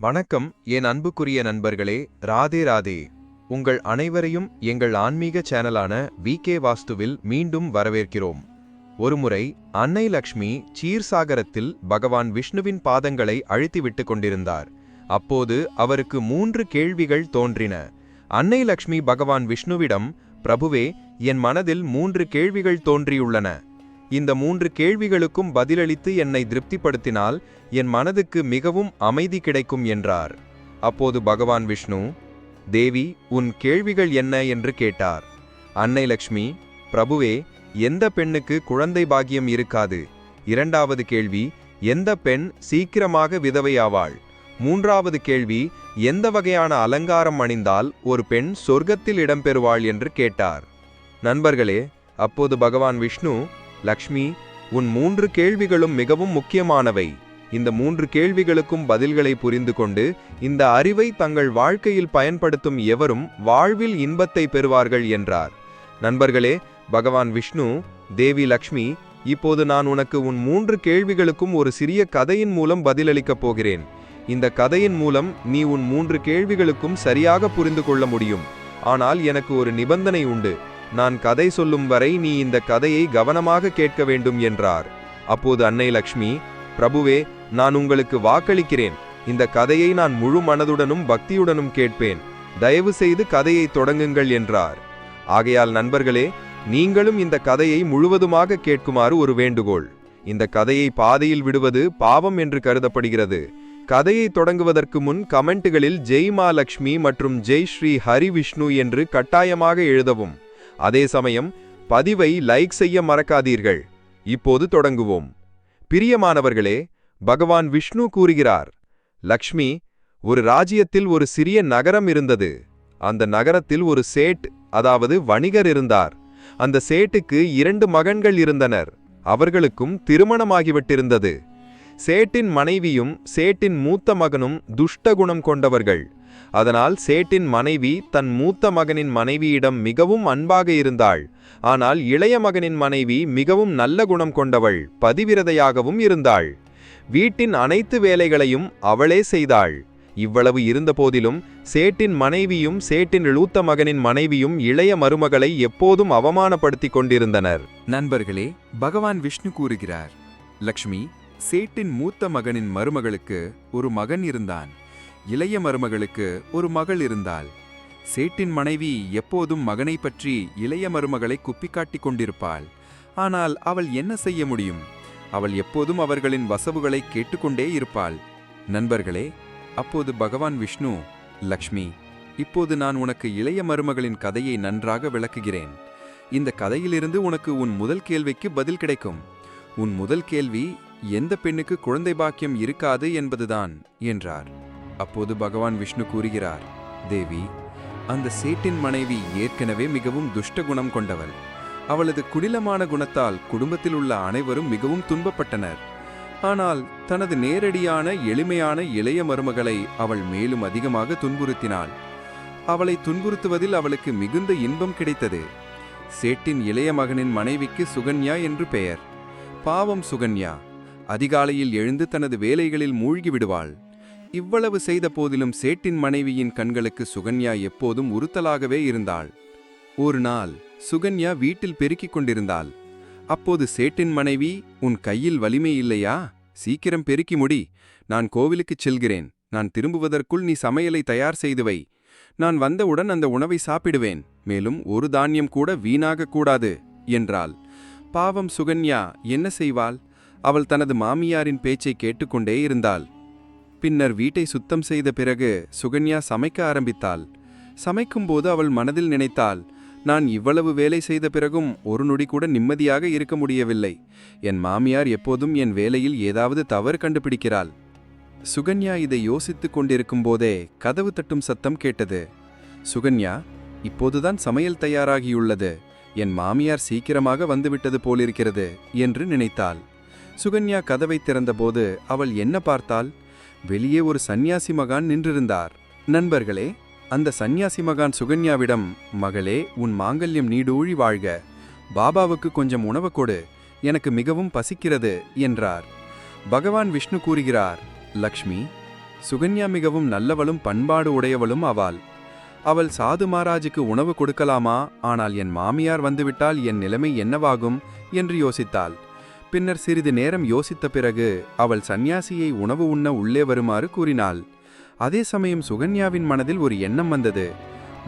வணக்கம் என் அன்புக்குரிய நண்பர்களே. ராதே ராதே. உங்கள் அனைவரையும் எங்கள் ஆன்மீக சேனலான வி. கே. வாஸ்துவில் மீண்டும் வரவேற்கிறோம். ஒருமுறை அன்னை லக்ஷ்மி சீர்சாகரத்தில் பகவான் விஷ்ணுவின் பாதங்களை அழுத்திவிட்டு கொண்டிருந்தார். அப்போது அவருக்கு மூன்று கேள்விகள் தோன்றின. அன்னை லக்ஷ்மி பகவான் விஷ்ணுவிடம் பிரபுவே என் மனதில் மூன்று கேள்விகள் தோன்றியுள்ளன. இந்த மூன்று கேள்விகளுக்கும் பதிலளித்து என்னை திருப்திப்படுத்தினால் என் மனதுக்கு மிகவும் அமைதி கிடைக்கும் என்றார். அப்போது பகவான் விஷ்ணு தேவி உன் கேள்விகள் என்ன என்று கேட்டார். அன்னை லக்ஷ்மி பிரபுவே எந்த பெண்ணுக்கு குழந்தை பாக்கியம் இருக்காது? இரண்டாவது கேள்வி எந்த பெண் சீக்கிரமாக விதவையாவாள் மூன்றாவது கேள்வி எந்த வகையான அலங்காரம் அணிந்தால் ஒரு பெண் சொர்க்கத்தில் இடம்பெறுவாள் என்று கேட்டார். நண்பர்களே அப்போது பகவான் விஷ்ணு லக்ஷ்மி உன் மூன்று கேள்விகளும் மிகவும் முக்கியமானவை. இந்த மூன்று கேள்விகளுக்கும் பதில்களை புரிந்து கொண்டு இந்த அறிவை தங்கள் வாழ்க்கையில் பயன்படுத்தும் எவரும் வாழ்வில் இன்பத்தை பெறுவார்கள் என்றார். நண்பர்களே பகவான் விஷ்ணு தேவி லக்ஷ்மி இப்போது நான் உனக்கு உன் மூன்று கேள்விகளுக்கும் ஒரு சிறிய கதையின் மூலம் பதிலளிக்கப் போகிறேன். இந்த கதையின் மூலம் நீ உன் மூன்று கேள்விகளுக்கும் சரியாக புரிந்து கொள்ள முடியும். ஆனால் எனக்கு ஒரு நிபந்தனை உண்டு. நான் கதை சொல்லும் வரை நீ இந்த கதையை கவனமாக கேட்க வேண்டும் என்றார். அப்போது அன்னை லக்ஷ்மி பிரபுவே நான் உங்களுக்கு வாக்களிக்கிறேன். இந்த கதையை நான் முழு மனதுடனும் பக்தியுடனும் கேட்பேன். தயவு செய்து கதையை தொடங்குங்கள் என்றார். ஆகையால் நண்பர்களே நீங்களும் இந்த கதையை முழுவதுமாக கேட்குமாறு ஒரு வேண்டுகோள். இந்த கதையை பாதையில் விடுவது பாவம் என்று கருதப்படுகிறது. கதையை தொடங்குவதற்கு முன் கமெண்ட்டுகளில் ஜெய் மா லக்ஷ்மி மற்றும் ஜெய் ஸ்ரீ ஹரி விஷ்ணு என்று கட்டாயமாக எழுதவும். அதே சமயம் பதிவை லைக் செய்ய மறக்காதீர்கள். இப்போது தொடங்குவோம். பிரியமானவர்களே பகவான் விஷ்ணு கூறுகிறார் லக்ஷ்மி ஒரு ராஜ்யத்தில் ஒரு சிறிய நகரம் இருந்தது. அந்த நகரத்தில் ஒரு சேட் அதாவது வணிகர் இருந்தார். அந்த சேட்டுக்கு இரண்டு மகன்கள் இருந்தனர். அவர்களுக்கும் திருமணமாகிவிட்டிருந்தது. சேட்டின் மனைவியும் சேட்டின் மூத்த மகனும் துஷ்ட குணம் கொண்டவர்கள். அதனால் சேட்டின் மனைவி தன் மூத்த மகனின் மனைவியிடம் மிகவும் அன்பாக இருந்தாள். ஆனால் இளைய மகனின் மனைவி மிகவும் நல்ல குணம் கொண்டவள் பதிவிரதையாகவும் இருந்தாள். வீட்டின் அனைத்து வேலைகளையும் அவளே செய்தாள். இவ்வளவு இருந்தபோதிலும் சேட்டின் மனைவியும் சேட்டின் இழுத்த மகனின் மனைவியும் இளைய மருமகளை எப்போதும் அவமானப்படுத்திக் கொண்டிருந்தனர். நண்பர்களே பகவான் விஷ்ணு கூறுகிறார் லக்ஷ்மி சேட்டின் மூத்த மகனின் மருமகளுக்கு ஒரு மகன் இருந்தான். இளைய மருமகளுக்கு ஒரு மகள் இருந்தாள். சேட்டின் மனைவி எப்போதும் மகனை பற்றி இளைய மருமகளை குப்பிக்காட்டிக் கொண்டிருப்பாள். ஆனால் அவள் என்ன செய்ய முடியும்? அவள் எப்போதும் அவர்களின் வசவுகளை கேட்டுக்கொண்டே இருப்பாள். நண்பர்களே அப்போது பகவான் விஷ்ணு லக்ஷ்மி இப்போது நான் உனக்கு இளைய மருமகளின் கதையை நன்றாக விளக்குகிறேன். இந்த கதையிலிருந்து உனக்கு உன் முதல் கேள்விக்கு பதில் கிடைக்கும். உன் முதல் கேள்வி எந்த பெண்ணுக்கு குழந்தை பாக்கியம் இருக்காது என்பதுதான் என்றார். அப்போது பகவான் விஷ்ணு கூறுகிறார் தேவி அந்த சேட்டின் மனைவி ஏற்கனவே மிகவும் துஷ்ட குணம் கொண்டவள். அவளது குடிலமான குணத்தால் குடும்பத்தில் உள்ள அனைவரும் மிகவும் துன்பப்பட்டனர். ஆனால் தனது நேரடியான எளிமையான இளைய மருமகளை அவள் மேலும் அதிகமாக துன்புறுத்தினாள். அவளை துன்புறுத்துவதில் அவளுக்கு மிகுந்த இன்பம் கிடைத்தது. சேட்டின் இளைய மகனின் மனைவிக்கு சுகன்யா என்று பெயர். பாவம் சுகன்யா அதிகாலையில் எழுந்து தனது வேலைகளில் மூழ்கி விடுவாள். இவ்வளவு செய்த போதிலும் சேட்டின் மனைவியின் கண்களுக்கு சுகன்யா எப்போதும் உறுத்தலாகவே இருந்தாள். ஒரு நாள் சுகன்யா வீட்டில் பெருக்கிக் கொண்டிருந்தாள். அப்போது சேட்டின் மனைவி உன் கையில் வலிமை இல்லையா? சீக்கிரம் பெருக்கி முடி. நான் கோவிலுக்குச் செல்கிறேன். நான் திரும்புவதற்குள் நீ சமையலை தயார் செய்து வை. நான் வந்தவுடன் அந்த உணவை சாப்பிடுவேன். மேலும் ஒரு தானியம் கூட வீணாகக் கூடாது என்றாள். பாவம் சுகன்யா. என்ன செய்வாள்? அவள் தனது மாமியாரின் பேச்சை கேட்டுக்கொண்டே இருந்தாள். பின்னர் வீட்டை சுத்தம் செய்த பிறகு சுகன்யா சமைக்க ஆரம்பித்தாள். சமைக்கும்போது அவள் மனதில் நினைத்தாள் நான் இவ்வளவு வேலை செய்த பிறகும் ஒரு நொடி கூட நிம்மதியாக இருக்க முடியவில்லை. என் மாமியார் எப்போதும் என் வேலையில் ஏதாவது தவறு கண்டுபிடிக்கிறாள். சுகன்யா இதை யோசித்துக் கொண்டிருக்கும் போதே கதவு தட்டும் சத்தம் கேட்டது. சுகன்யா இப்போதுதான் சமையல் தயாராகியுள்ளது. என் மாமியார் சீக்கிரமாக வந்துவிட்டது போலிருக்கிறது என்று நினைத்தாள். சுகன்யா கதவை திறந்தபோது அவள் என்ன பார்த்தாள்? வெளியே ஒரு சந்நியாசி மகான் நின்றிருந்தார். நண்பர்களே அந்த சந்நியாசி மகான் சுகன்யாவிடம் மகளே உன் மாங்கல்யம் நீடூழி வாழ்க. பாபாவுக்கு கொஞ்சம் உணவு கொடு. எனக்கு மிகவும் பசிக்கிறது என்றார். பகவான் விஷ்ணு கூறுகிறார் லக்ஷ்மி சுகன்யா மிகவும் நல்லவளும் பண்பாடு உடையவளும் அவள். அவள் சாது மாராஜுக்கு உணவு கொடுக்கலாமா? ஆனால் என் மாமியார் வந்துவிட்டால் என் நிலைமை என்னவாகும்? என்று யோசித்தாள். பின்னர் சிறிது நேரம் யோசித்த பிறகு அவள் சந்நியாசியை உணவு உண்ண உள்ளே வருமாறு கூறினாள். அதே சமயம் சுகன்யாவின் மனதில் ஒரு எண்ணம் வந்தது.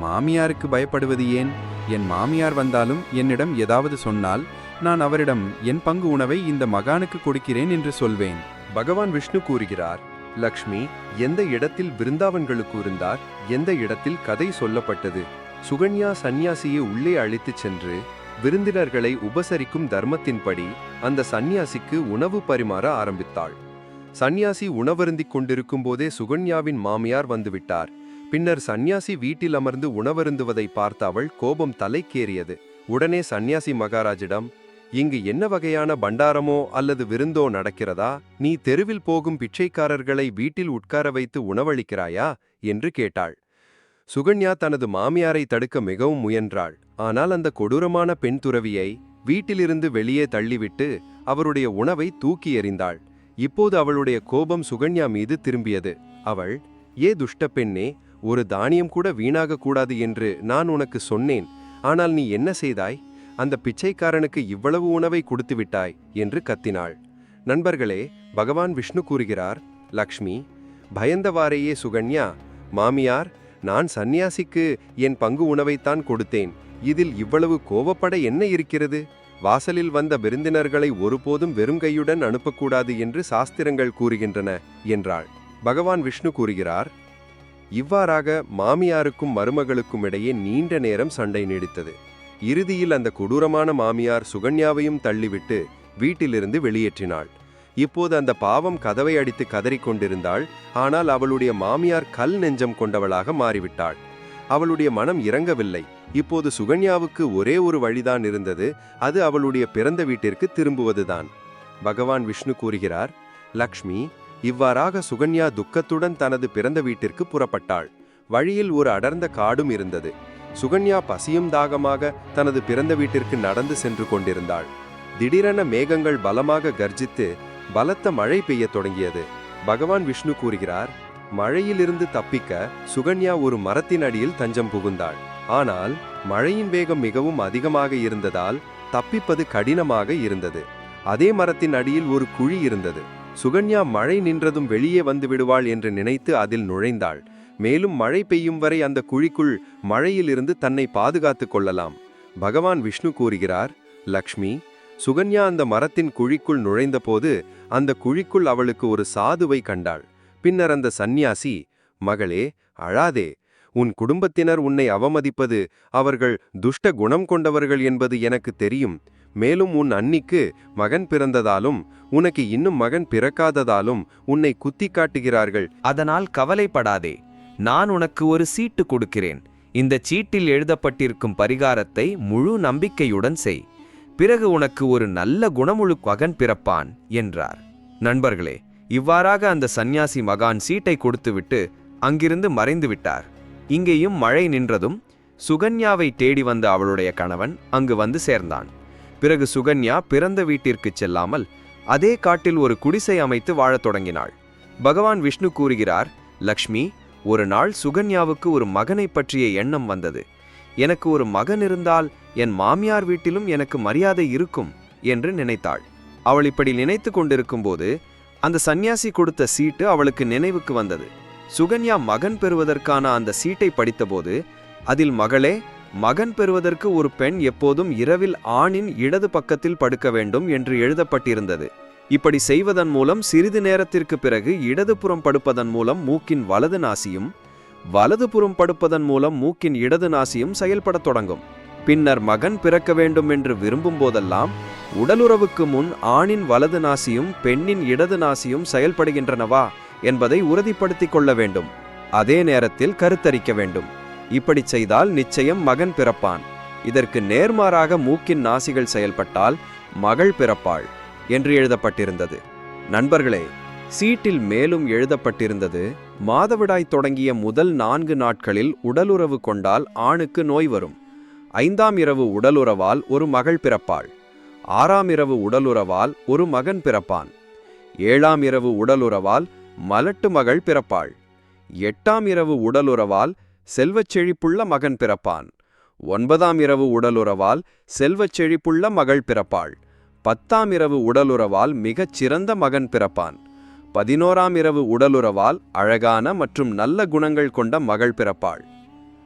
மாமியாருக்கு பயப்படுவது ஏன்? என் மாமியார் வந்தாலும் என்னிடம் ஏதாவது சொன்னால் நான் அவரிடம் என் பங்கு உணவை இந்த மகானுக்கு கொடுக்கிறேன் என்று சொல்வேன். பகவான் விஷ்ணு கூறுகிறார் லக்ஷ்மி எந்த இடத்தில் பிருந்தாவன்களுக்கு இருந்தார்? எந்த இடத்தில் கதை சொல்லப்பட்டது? சுகன்யா சந்நியாசியை உள்ளே அழைத்துச் சென்று விருந்தினர்களை உபசரிக்கும் தர்மத்தின்படி அந்த சந்நியாசிக்கு உணவு பரிமாற ஆரம்பித்தாள். சந்நியாசி உணவருந்திக் கொண்டிருக்கும் போதே சுகன்யாவின் மாமியார் வந்துவிட்டார். பின்னர் சந்நியாசி வீட்டில் அமர்ந்து உணவருந்துவதை பார்த்த அவள் கோபம் தலைக்கேறியது. உடனே சந்நியாசி மகாராஜிடம் இங்கு என்ன வகையான பண்டாரமோ அல்லது விருந்தோ நடக்கிறதா? நீ தெருவில் போகும் பிச்சைக்காரர்களை வீட்டில் உட்கார வைத்து உணவளிக்கிறாயா? என்று கேட்டாள். சுகன்யா தனது மாமியாரை தடுக்க மிகவும் முயன்றாள். ஆனால் அந்த கொடூரமான பெண் துறவியை வீட்டிலிருந்து வெளியே தள்ளிவிட்டு அவருடைய உணவை தூக்கி எறிந்தாள். இப்போது அவளுடைய கோபம் சுகன்யா மீது திரும்பியது. அவள் ஏ துஷ்ட பெண்ணே ஒரு தானியம் கூட வீணாகக்கூடாது என்று நான் உனக்கு சொன்னேன். ஆனால் நீ என்ன செய்தாய்? அந்த பிச்சைக்காரனுக்கு இவ்வளவு உணவை கொடுத்து விட்டாய் என்று கத்தினாள். நண்பர்களே பகவான் விஷ்ணு கூறுகிறார் லக்ஷ்மி பயந்தவாறேயே சுகன்யா மாமியார் நான் சந்நியாசிக்கு என் பங்கு உணவைத்தான் கொடுத்தேன். இதில் இவ்வளவு கோவப்பட என்ன இருக்கிறது? வாசலில் வந்த விருந்தினர்களை ஒருபோதும் வெறும் கையுடன் அனுப்பக்கூடாது என்று சாஸ்திரங்கள் கூறுகின்றன என்றாள். பகவான் விஷ்ணு கூறுகிறார் இவ்வாறாக மாமியாருக்கும் மருமகளுக்கும் இடையே நீண்ட நேரம் சண்டை நீடித்தது. இறுதியில் அந்த கொடூரமான மாமியார் சுகன்யாவையும் தள்ளிவிட்டு வீட்டிலிருந்து வெளியேற்றினாள். இப்போது அந்த பாவம் கதவை அடித்து கதறிக்கொண்டிருந்தாள். ஆனால் அவளுடைய மாமியார் கல் நெஞ்சம் கொண்டவளாக மாறிவிட்டாள். அவளுடைய மனம் இறங்கவில்லை. இப்போது சுகன்யாவுக்கு ஒரே ஒரு வழிதான் இருந்தது. அது அவளுடைய பிறந்த வீட்டிற்கு திரும்புவதுதான். பகவான் விஷ்ணு கூறுகிறார் லக்ஷ்மி இவ்வாறாக சுகன்யா துக்கத்துடன் தனது பிறந்த வீட்டிற்கு புறப்பட்டாள். வழியில் ஒரு அடர்ந்த காடும் இருந்தது. சுகன்யா பசியும் தாகமாக தனது பிறந்த வீட்டிற்கு நடந்து சென்று கொண்டிருந்தாள். திடீரென மேகங்கள் பலமாக கர்ஜித்து பலத்த மழை பெய்யத் தொடங்கியது. பகவான் விஷ்ணு கூறுகிறார் மழையிலிருந்து தப்பிக்க சுகன்யா ஒரு மரத்தின் அடியில் தஞ்சம் புகுந்தாள். ஆனால் மழையின் வேகம் மிகவும் அதிகமாக இருந்ததால் தப்பிப்பது கடினமாக இருந்தது. அதே மரத்தின் அடியில் ஒரு குழி இருந்தது. சுகன்யா மழை நின்றதும் வெளியே வந்து விடுவாள் என்று நினைத்து அதில் நுழைந்தாள். மேலும் மழை பெய்யும் வரை அந்த குழிக்குள் மழையிலிருந்து தன்னை பாதுகாத்துக் கொள்ளலாம். பகவான் விஷ்ணு கூறுகிறார் லக்ஷ்மி சுகன்யா அந்த மரத்தின் குழிக்குள் நுழைந்தபோது அந்த குழிக்குள் அவளுக்கு ஒரு சாதுவை கண்டாள். பின்னர் அந்த சந்நியாசி மகளே அழாதே. உன் குடும்பத்தினர் உன்னை அவமதிப்பது அவர்கள் துஷ்ட குணம் கொண்டவர்கள் என்பது எனக்கு தெரியும். மேலும் உன் அன்னிக்கு மகன் பிறந்ததாலும் உனக்கு இன்னும் மகன் பிறக்காததாலும் உன்னை குத்தி காட்டுகிறார்கள். அதனால் கவலைப்படாதே. நான் உனக்கு ஒரு சீட்டு கொடுக்கிறேன். இந்த சீட்டில் எழுதப்பட்டிருக்கும் பரிகாரத்தை முழு நம்பிக்கையுடன் செய். பிறகு உனக்கு ஒரு நல்ல குணமுழு மகன் பிறப்பான் என்றார். நண்பர்களே இவ்வாறாக அந்த சந்நியாசி மகான் சீட்டை கொடுத்துவிட்டு அங்கிருந்து மறைந்து விட்டார் இங்கேயும் மழை நின்றதும் சுகன்யாவை தேடி வந்த அவளுடைய கணவன் அங்கு வந்து சேர்ந்தான். பிறகு சுகன்யா பிறந்த வீட்டிற்குச் செல்லாமல் அதே காட்டில் ஒரு குடிசை அமைத்து வாழத் தொடங்கினாள். பகவான் விஷ்ணு கூறுகிறார் லக்ஷ்மி ஒரு நாள் சுகன்யாவுக்கு ஒரு மகனை பற்றிய எண்ணம் வந்தது. எனக்கு ஒரு மகன் இருந்தால் என் மாமியார் வீட்டிலும் எனக்கு மரியாதை இருக்கும் என்று நினைத்தாள். அவள் இப்படி நினைத்து கொண்டிருக்கும்போது அந்த சந்நியாசி கொடுத்த சீட்டு அவளுக்கு நினைவுக்கு வந்தது. சுகன்யா மகன் பெறுவதற்கான அந்த சீட்டை படித்தபோது அதில் மகளே மகன் பெறுவதற்கு ஒரு பெண் எப்போதும் இரவில் ஆணின் இடது பக்கத்தில் படுக்க வேண்டும் என்று எழுதப்பட்டிருந்தது. இப்படி செய்வதன் மூலம் சிறிது நேரத்திற்கு பிறகு இடதுபுறம் படுப்பதன் மூலம் மூக்கின் வலது நாசியும் வலதுபுறம் படுப்பதன் மூலம் மூக்கின் இடது நாசியும் செயல்படத் தொடங்கும். பின்னர் மகன் பிறக்க வேண்டும் என்று விரும்பும் போதெல்லாம் உடலுறவுக்கு முன் ஆணின் வலது நாசியும் பெண்ணின் இடது நாசியும் செயல்படுகின்றனவா என்பதை உறுதிப்படுத்திக் கொள்ள வேண்டும். அதே நேரத்தில் கருத்தரிக்க வேண்டும். இப்படி செய்தால் நிச்சயம் மகன் பிறப்பான். இதற்கு நேர்மாறாக மூக்கின் நாசிகள் செயல்பட்டால் மகள் பிறப்பாள் என்று எழுதப்பட்டிருந்தது. நண்பர்களே சீட்டில் மேலும் எழுதப்பட்டிருந்தது மாதவிடாய் தொடங்கிய முதல் நான்கு நாட்களில் உடலுறவு கொண்டால் ஆணுக்கு நோய் வரும். ஐந்தாம் இரவு உடலுறவால் ஒரு மகள் பிறப்பாள். ஆறாம் இரவு உடலுறவால் ஒரு மகன் பிறப்பான். ஏழாம் இரவு உடலுறவால் மலட்டு மகள் பிறப்பாள். எட்டாம் இரவு உடலுறவால் செல்வச் செழிப்புள்ள மகன் பிறப்பான். ஒன்பதாம் இரவு உடலுறவால் செல்வச் செழிப்புள்ள மகள் பிறப்பாள். பத்தாம் இரவு உடலுறவால் மிகச் சிறந்த மகன் பிறப்பான். பதினோராம் இரவு உடலுறவால் அழகான மற்றும் நல்ல குணங்கள் கொண்ட மகள் பிறப்பாள்.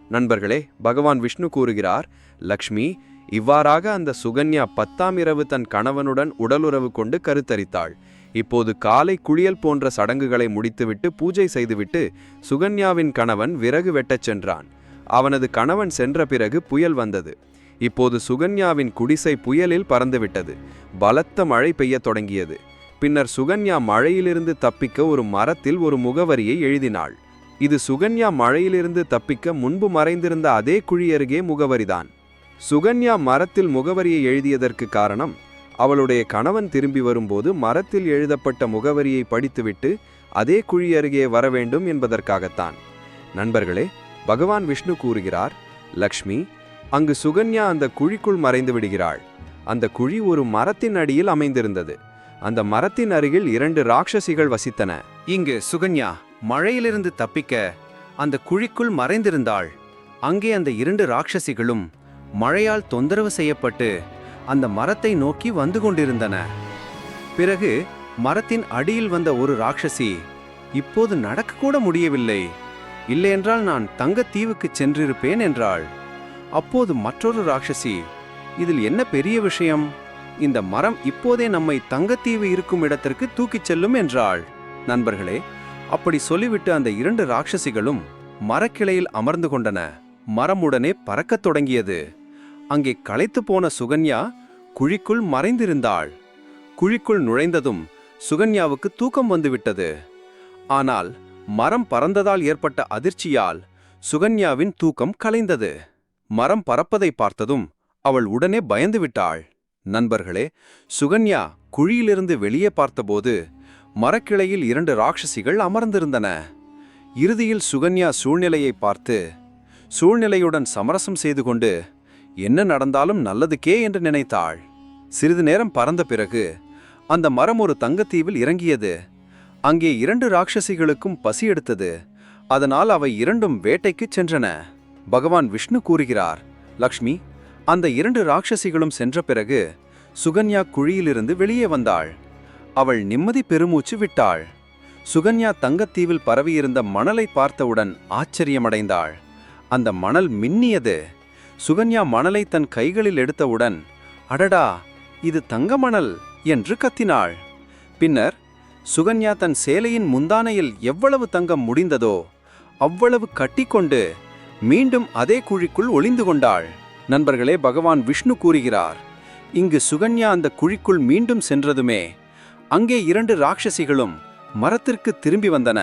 நண்பர்களே பகவான் விஷ்ணு கூறுகிறார் லக்ஷ்மி இவ்வாறாக அந்த சுகன்யா பத்தாம் இரவு தன் கணவனுடன் உடலுறவு கொண்டு கருத்தரித்தாள். இப்போது காலை குளியல் போன்ற சடங்குகளை முடித்துவிட்டு பூஜை செய்துவிட்டு சுகன்யாவின் கணவன் விறகு வெட்டச் சென்றான். அவனது கணவன் சென்ற பிறகு புயல் வந்தது. இப்போது சுகன்யாவின் குடிசை புயலில் பறந்துவிட்டது. பலத்த மழை பெய்யத் தொடங்கியது. பின்னர் சுகன்யா மழையிலிருந்து தப்பிக்க ஒரு மரத்தில் ஒரு முகவரியை எழுதினாள். இது சுகன்யா மழையிலிருந்து தப்பிக்க முன்பு மறைந்திருந்த அதே குழி அருகே முகவரிதான். சுகன்யா மரத்தில் முகவரியை எழுதியதற்கு காரணம் அவளுடைய கணவன் திரும்பி வரும்போது மரத்தில் எழுதப்பட்ட முகவரியை படித்துவிட்டு அதே குழி அருகே வர வேண்டும் என்பதற்காகத்தான். நண்பர்களே பகவான் விஷ்ணு கூறுகிறார் லக்ஷ்மி அங்கு சுகன்யா அந்த குழிக்குள் மறைந்து விடுகிறாள். அந்த குழி ஒரு மரத்தின் அடியில் அமைந்திருந்தது. அந்த மரத்தின் அருகில் இரண்டு ராட்சசிகள் வசித்தன. இங்கு சுகன்யா மழையிலிருந்து தப்பிக்க அந்த குழிக்குள் மறைந்திருந்தாள். அங்கே அந்த இரண்டு ராட்சசிகளும் மழையால் தொந்தரவு செய்யப்பட்டு அந்த மரத்தை நோக்கி வந்து கொண்டிருந்தன. பிறகு மரத்தின் அடியில் வந்த ஒரு ராட்சசி இப்போது நடக்கக்கூட முடியவில்லை. இல்லையென்றால் நான் தங்கத்தீவுக்கு சென்றிருப்பேன் என்றாள். அப்போது மற்றொரு ராட்சசி இதில் என்ன பெரிய விஷயம்? இந்த மரம் இப்போதே நம்மை தங்கத்தீவு இருக்கும் இடத்திற்கு தூக்கிச் செல்லும் என்றாள். நண்பர்களே அப்படி சொல்லிவிட்டு அந்த இரண்டு ராட்சசிகளும் மரக்கிளையில் அமர்ந்து கொண்டன. மரம் உடனே பறக்கத் தொடங்கியது. அங்கே களைத்து போன சுகன்யா குழிக்குள் மறைந்திருந்தாள். குழிக்குள் நுழைந்ததும் சுகன்யாவுக்கு தூக்கம் வந்துவிட்டது. ஆனால் மரம் பறந்ததால் ஏற்பட்ட அதிர்ச்சியால் சுகன்யாவின் தூக்கம் கலைந்தது. மரம் பறப்பதை பார்த்ததும் அவள் உடனே பயந்து விட்டாள் நண்பர்களே சுகன்யா குழியிலிருந்து வெளியே பார்த்தபோது மரக்கிளையில் இரண்டு ராட்சசிகள் அமர்ந்திருந்தன. இறுதியில் சுகன்யா சூழ்நிலையை பார்த்து சூழ்நிலையுடன் சமரசம் செய்து கொண்டு என்ன நடந்தாலும் நல்லதுக்கே என்று நினைத்தாள். சிறிது நேரம் பறந்த பிறகு அந்த மரம் ஒரு தங்கத்தீவில் இறங்கியது. அங்கே இரண்டு ராட்சசிகளுக்கும் பசி எடுத்தது. அதனால் அவை இரண்டும் வேட்டைக்குச் சென்றன. பகவான் விஷ்ணு கூறுகிறார் லக்ஷ்மி அந்த இரண்டு ராட்சசிகளும் சென்ற பிறகு சுகன்யா குழியிலிருந்து வெளியே வந்தாள். அவள் நிம்மதி பெருமூச்சு விட்டாள். சுகன்யா தங்கத்தீவில் பரவியிருந்த மணலை பார்த்தவுடன் ஆச்சரியமடைந்தாள். அந்த மணல் மின்னியது. சுகன்யா மணலை தன் கைகளில் எடுத்தவுடன் அடடா இது தங்க மணல் என்று கத்தினாள். பின்னர் சுகன்யா தன் சேலையின் முந்தானையில் எவ்வளவு தங்கம் முடிந்ததோ அவ்வளவு கட்டிக்கொண்டு மீண்டும் அதே குழிக்குள் ஒளிந்து கொண்டாள். நண்பர்களே பகவான் விஷ்ணு கூறுகிறார் இங்கு சுகன்யா அந்த குழிக்குள் மீண்டும் சென்றதுமே அங்கே இரண்டு ராட்சசிகளும் மரத்திற்கு திரும்பி வந்தன.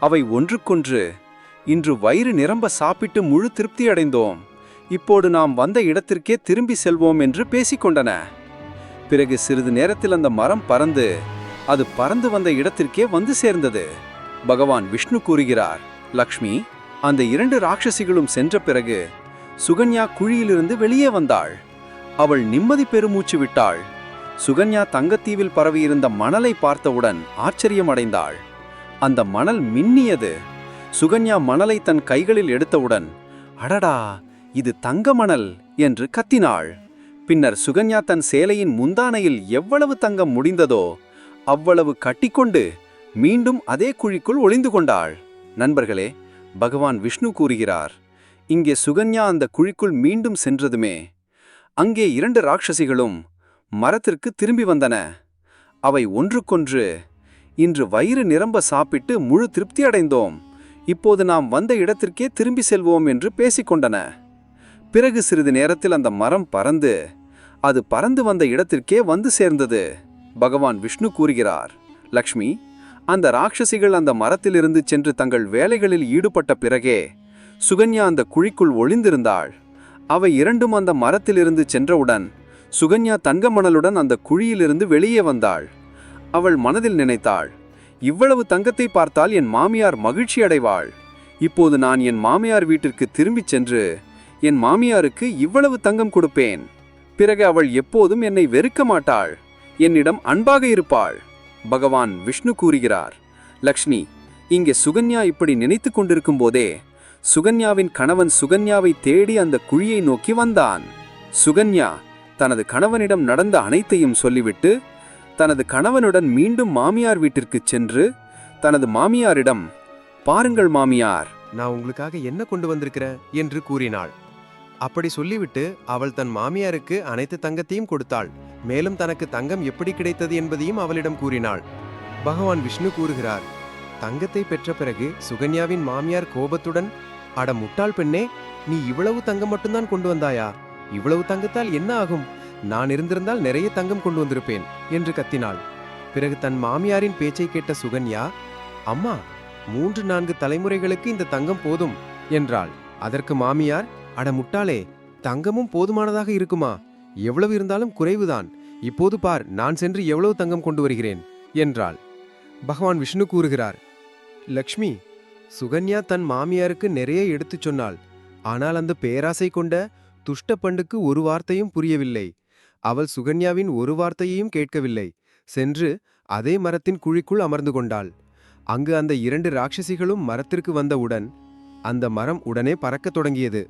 அவை ஒன்றுக்கொன்று இன்று வயிறு நிரம்ப சாப்பிட்டு முழு திருப்தியடைந்தோம் இப்போது நாம் வந்த இடத்திற்கே திரும்பி செல்வோம் என்று பேசிக்கொண்டன பிறகு சிறிது நேரத்தில் அந்த மரம் பறந்து அது பறந்து வந்த இடத்திற்கே வந்து சேர்ந்தது. பகவான் விஷ்ணு கூறுகிறார் லக்ஷ்மி அந்த இரண்டு ராட்சசிகளும் சென்ற பிறகு சுகன்யா குழியிலிருந்து வெளியே வந்தாள். அவள் நிம்மதி பெருமூச்சு விட்டாள். சுகன்யா தங்கத்தீவில் பரவியிருந்த மணலை பார்த்தவுடன் ஆச்சரியம் அடைந்தாள் அந்த மணல் மின்னியது. சுகன்யா மணலை தன் கைகளில் எடுத்தவுடன் அடடா இது தங்க மணல் என்று கத்தினாள். பின்னர் சுகன்யா தன் சேலையின் முந்தானையில் எவ்வளவு தங்கம் முடிந்ததோ அவ்வளவு கட்டிக்கொண்டு மீண்டும் அதே குழிக்குள் ஒளிந்து கொண்டாள். நண்பர்களே பகவான் விஷ்ணு கூறுகிறார் இங்கே சுகன்யா அந்த குழிக்குள் மீண்டும் சென்றதுமே அங்கே இரண்டு ராட்சசிகளும் மரத்திற்கு திரும்பி வந்தன. அவை ஒன்றுக்கொன்று இன்று வயிறு நிரம்ப சாப்பிட்டு முழு திருப்தி அடைந்தோம். இப்போது நாம் வந்த இடத்திற்கே திரும்பி செல்வோம் என்று பேசிக்கொண்டன பிறகு சிறிது நேரத்தில் அந்த மரம் பறந்து அது பறந்து வந்த இடத்திற்கே வந்து சேர்ந்தது. பகவான் விஷ்ணு கூறுகிறார் லக்ஷ்மி அந்த ராட்சசிகள் அந்த மரத்திலிருந்து சென்று தங்கள் வேலைகளில் ஈடுபட்ட பிறகே சுகன்யா அந்த குழிக்குள் ஒளிந்திருந்தாள். அவை இரண்டும் அந்த மரத்திலிருந்து சென்றவுடன் சுகன்யா தங்க மணலுடன் அந்த குழியிலிருந்து வெளியே வந்தாள். அவள் மனதில் நினைத்தாள் இவ்வளவு தங்கத்தை பார்த்தால் என் மாமியார் மகிழ்ச்சி அடைவாள். இப்போது நான் என் மாமியார் வீட்டிற்கு திரும்பிச் சென்று என் மாமியாருக்கு இவ்வளவு தங்கம் கொடுப்பேன். பிறகு அவள் எப்போதும் என்னை வெறுக்க மாட்டாள் என்னிடம் அன்பாக இருப்பாள். பகவான் விஷ்ணு கூறுகிறார் லக்ஷ்மி இங்கே சுகன்யா இப்படி நினைத்து கொண்டிருக்கும் போதே சுகன்யாவின் கணவன் சுகன்யாவை தேடி அந்த குழியை நோக்கி வந்தான். சுகன்யா தனது கணவனிடம் நடந்த அனைத்தையும் சொல்லிவிட்டு தனது கணவனுடன் மீண்டும் மாமியார் வீட்டிற்கு சென்று தனது மாமியாரிடம் பாருங்கள் மாமியார் நான் உங்களுக்காக என்ன கொண்டு வந்திருக்கிறேன்? என்று கூறினாள். அப்படி சொல்லிவிட்டு அவள் தன் மாமியாருக்கு அனைத்து தங்கத்தையும் கொடுத்தாள். மேலும் தனக்கு தங்கம் எப்படி கிடைத்தது என்பதையும் அவளிடம் கூறினாள். பகவான் விஷ்ணு கூறுகிறார் தங்கத்தை பெற்ற பிறகு சுகன்யாவின் மாமியார் கோபத்துடன் அட முட்டாள் பெண்ணே நீ இவ்வளவு தங்கம் மட்டும்தான் கொண்டு வந்தாயா? இவ்வளவு தங்கத்தால் என்ன ஆகும்? நான் இருந்திருந்தால் நிறைய தங்கம் கொண்டு வந்திருப்பேன் என்று கத்தினாள். பிறகு தன் மாமியாரின் பேச்சை கேட்ட சுகன்யா அம்மா மூன்று நான்கு தலைமுறைகளுக்கு இந்த தங்கம் போதும் என்றாள். அதற்கு மாமியார் அட முட்டாளே தங்கமும் போதுமானதாக இருக்குமா? எவ்வளவு இருந்தாலும் குறைவுதான். இப்போது பார் நான் சென்று எவ்வளவு தங்கம் கொண்டு வருகிறேன் என்றாள். பகவான் விஷ்ணு கூறுகிறார் லக்ஷ்மி சுகன்யா தன் மாமியாருக்கு நிறைய எடுத்துச் சொன்னாள். ஆனால் அந்த பேராசை கொண்ட துஷ்ட பண்டுக்கு ஒரு வார்த்தையும் புரியவில்லை. அவள் சுகன்யாவின் ஒரு வார்த்தையையும் கேட்கவில்லை. சென்று அதே மரத்தின் குழிக்குள் அமர்ந்து கொண்டாள். அங்கு அந்த இரண்டு ராட்சசிகளும் மரத்திற்கு வந்தவுடன் அந்த மரம் உடனே பறக்கத் தொடங்கியது.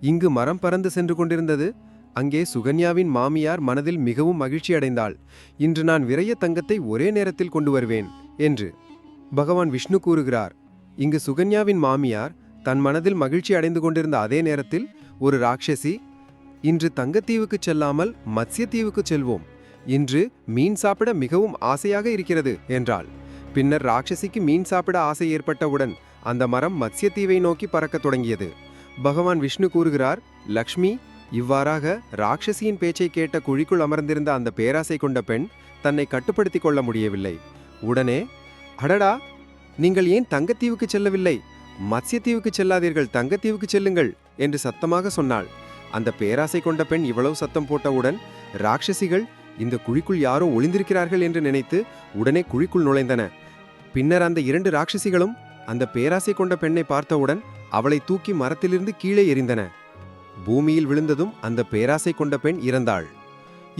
இங்கு மரம் பறந்து சென்று கொண்டிருந்தது. அங்கே சுகன்யாவின் மாமியார் மனதில் மிகவும் மகிழ்ச்சி அடைந்தாள். இன்று நான் விரைய தங்கத்தை ஒரே நேரத்தில் கொண்டு வருவேன் என்று பகவான் விஷ்ணு கூறுகிறார். இங்கு சுகன்யாவின் மாமியார் தன் மனதில் மகிழ்ச்சி அடைந்து கொண்டிருந்த அதே நேரத்தில் ஒரு ராட்சசி இன்று தங்கத்தீவுக்கு செல்லாமல் மத்ஸ்யத்தீவுக்குச் செல்வோம். இன்று மீன் சாப்பிட மிகவும் ஆசையாக இருக்கிறது என்றாள். பின்னர் ராட்சசிக்கு மீன் சாப்பிட ஆசை ஏற்பட்டவுடன் அந்த மரம் மத்ஸ்யத்தீவை நோக்கி பறக்கத் தொடங்கியது. பகவான் விஷ்ணு கூறுகிறார் லக்ஷ்மி இவ்வாறாக ராட்சசியின் பேச்சை கேட்ட குழிக்குள் அமர்ந்திருந்த அந்த பேராசை கொண்ட பெண் தன்னை கட்டுப்படுத்திக் கொள்ள முடியவில்லை. உடனே அடடா நீங்கள் ஏன் தங்கத்தீவுக்கு செல்லவில்லை? மத்ஸ்யத்தீவுக்கு செல்லாதீர்கள் தங்கத்தீவுக்கு செல்லுங்கள் என்று சத்தமாக சொன்னாள். அந்த பேராசை கொண்ட பெண் இவ்வளவு சத்தம் போட்டவுடன் ராட்சசிகள் இந்த குழிக்குள் யாரோ ஒளிந்திருக்கிறார்கள் என்று நினைத்து உடனே குழிக்குள் நுழைந்தன. பின்னர் அந்த இரண்டு ராட்சசிகளும் அந்த பேராசை கொண்ட பெண்ணை பார்த்தவுடன் அவளை தூக்கி மரத்திலிருந்து கீழே எறிந்தன. பூமியில் விழுந்ததும் அந்த பேராசை கொண்ட பெண் இறந்தாள்.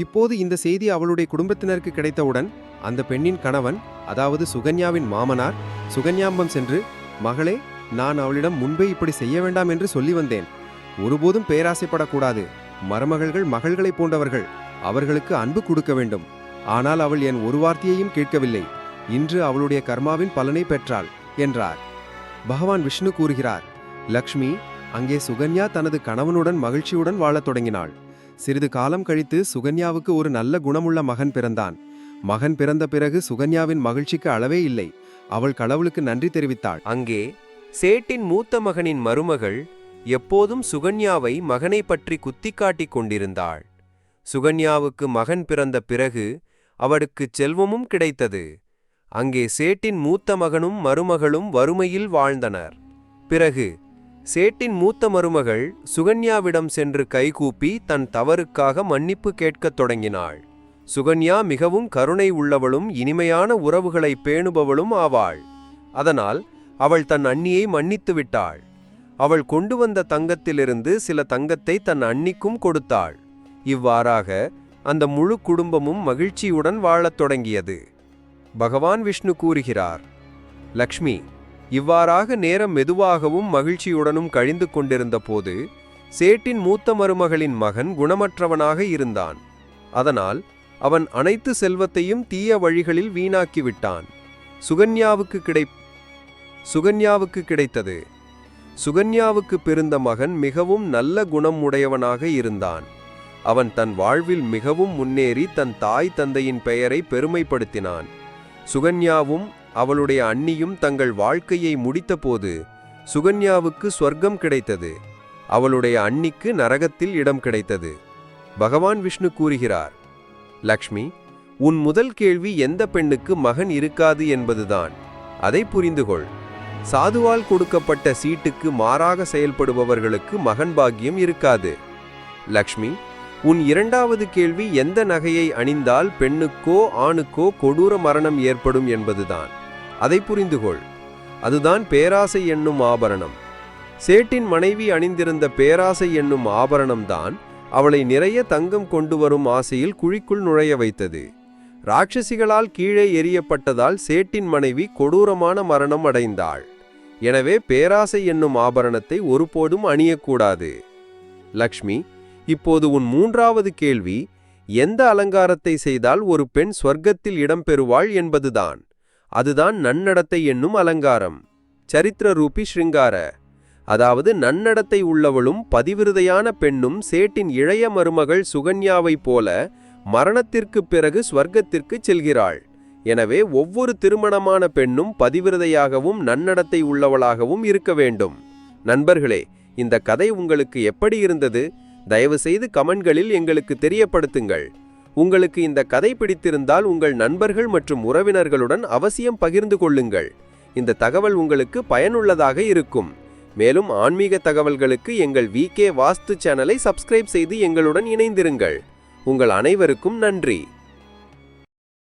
இப்போது இந்த செய்தி அவளுடைய குடும்பத்தினருக்கு கிடைத்தவுடன் அந்த பெண்ணின் கணவன் அதாவது சுகன்யாவின் மாமனார் சுகன்யாம்பம் சென்று மகளே நான் அவளிடம் முன்பே இப்படி செய்ய வேண்டாம் என்று சொல்லி வந்தேன். ஒருபோதும் பேராசைப்படக்கூடாது. மருமகள்கள் மகள்களைப் போன்றவர்கள். அவர்களுக்கு அன்பு கொடுக்க வேண்டும். ஆனால் அவள் என் ஒரு வார்த்தையையும் கேட்கவில்லை. இன்று அவளுடைய கர்மாவின் பலனை பெற்றாள் என்றார். பகவான் விஷ்ணு கூறுகிறார் லக்ஷ்மி அங்கே சுகன்யா தனது கணவனுடன் மகிழ்ச்சியுடன் வாழத் தொடங்கினாள். சிறிது காலம் கழித்து சுகன்யாவுக்கு ஒரு நல்ல குணமுள்ள மகன் பிறந்தான். மகன் பிறந்த பிறகு சுகன்யாவின் மகிழ்ச்சிக்கு அளவே இல்லை. அவள் கடவுளுக்கு நன்றி தெரிவித்தாள். அங்கே சேட்டின் மூத்த மகனின் மருமகள் எப்போதும் சுகன்யாவை மகனை பற்றி குத்திக் காட்டிக் கொண்டிருந்தாள். சுகன்யாவுக்கு மகன் பிறந்த பிறகு அவளுக்குச் செல்வமும் கிடைத்தது. அங்கே சேட்டின் மூத்த மகனும் மருமகளும் வறுமையில் வாழ்ந்தனர். பிறகு சேட்டின் மூத்த மருமகள் சுகன்யாவிடம் சென்று கைகூப்பி தன் தவறுக்காக மன்னிப்பு கேட்கத் தொடங்கினாள். சுகன்யா மிகவும் கருணை உள்ளவளும் இனிமையான உறவுகளை பேணுபவளும் ஆவாள். அதனால் அவள் தன் அண்ணியை மன்னித்து விட்டாள். அவள் கொண்டு வந்த தங்கத்திலிருந்து சில தங்கத்தை தன் அண்ணிக்கும் கொடுத்தாள். இவ்வாறாக அந்த முழு குடும்பமும் மகிழ்ச்சியுடன் வாழத் தொடங்கியது. பகவான் விஷ்ணு கூறுகிறார் லக்ஷ்மி இவ்வாறாக நேரம் மெதுவாகவும் மகிழ்ச்சியுடனும் கழிந்து கொண்டிருந்த போது சேட்டின் மூத்த மருமகளின் மகன் குணமற்றவனாக இருந்தான். அதனால் அவன் அனைத்து செல்வத்தையும் தீய வழிகளில் வீணாக்கிவிட்டான். சுகன்யாவுக்கு கிடை சுகன்யாவுக்கு கிடைத்தது. சுகன்யாவுக்கு பிறந்த மகன் மிகவும் நல்ல குணம் உடையவனாக இருந்தான். அவன் தன் வாழ்வில் மிகவும் முன்னேறி தன் தாய் தந்தையின் பெயரை பெருமைப்படுத்தினான். சுகன்யாவும் அவளுடைய அண்ணியும் தங்கள் வாழ்க்கையை முடித்தபோது சுகன்யாவுக்கு சொர்க்கம் கிடைத்தது. அவளுடைய அண்ணிக்கு நரகத்தில் இடம் கிடைத்தது. பகவான் விஷ்ணு கூறுகிறார் லக்ஷ்மி உன் முதல் கேள்வி எந்த பெண்ணுக்கு மகன் இருக்காது என்பதுதான். அதை புரிந்துகொள். சாதுவால் கொடுக்கப்பட்ட சீட்டுக்கு மாறாக செயல்படுபவர்களுக்கு மகன் பாக்கியம் இருக்காது. லக்ஷ்மி உன் இரண்டாவது கேள்வி எந்த நகையை அணிந்தால் பெண்ணுக்கோ ஆணுக்கோ கொடூர மரணம் ஏற்படும் என்பதுதான். அதை புரிந்துகொள். அதுதான் பேராசை என்னும் ஆபரணம். சேட்டின் மனைவி அணிந்திருந்த பேராசை என்னும் ஆபரணம்தான் அவளை நிறைய தங்கம் கொண்டு வரும் ஆசையில் குழிக்குள் நுழைய வைத்தது. ராட்சசிகளால் கீழே எரியப்பட்டதால் சேட்டின் மனைவி கொடூரமான மரணம் அடைந்தாள். எனவே பேராசை என்னும் ஆபரணத்தை ஒருபோதும் அணியக்கூடாது. லக்ஷ்மி இப்போது உன் மூன்றாவது கேள்வி எந்த அலங்காரத்தை செய்தால் ஒரு பெண் ஸ்வர்க்கத்தில் இடம்பெறுவாள் என்பதுதான். அதுதான் நன்னடத்தை என்னும் அலங்காரம். சரித்திர ரூபி ஸ்ருங்கார அதாவது நன்னடத்தை உள்ளவளும் பதிவிருதையான பெண்ணும் சேட்டின் இளைய மருமகள் சுகன்யாவைப் போல மரணத்திற்குப் பிறகு ஸ்வர்க்கத்திற்கு செல்கிறாள். எனவே ஒவ்வொரு திருமணமான பெண்ணும் பதிவிரதையாகவும் நன்னடத்தை உள்ளவளாகவும் இருக்க வேண்டும். நண்பர்களே இந்த கதை உங்களுக்கு எப்படி இருந்தது? தயவுசெய்து கமெண்ட்களில் எங்களுக்கு தெரியப்படுத்துங்கள். உங்களுக்கு இந்த கதை பிடித்திருந்தால் உங்கள் நண்பர்கள் மற்றும் உறவினர்களுடன் அவசியம் பகிர்ந்து கொள்ளுங்கள். இந்த தகவல் உங்களுக்கு பயனுள்ளதாக இருக்கும். மேலும் ஆன்மீக தகவல்களுக்கு எங்கள் விகே வாஸ்து சேனலை சப்ஸ்கிரைப் செய்து எங்களுடன் இணைந்திருங்கள். உங்கள் அனைவருக்கும் நன்றி.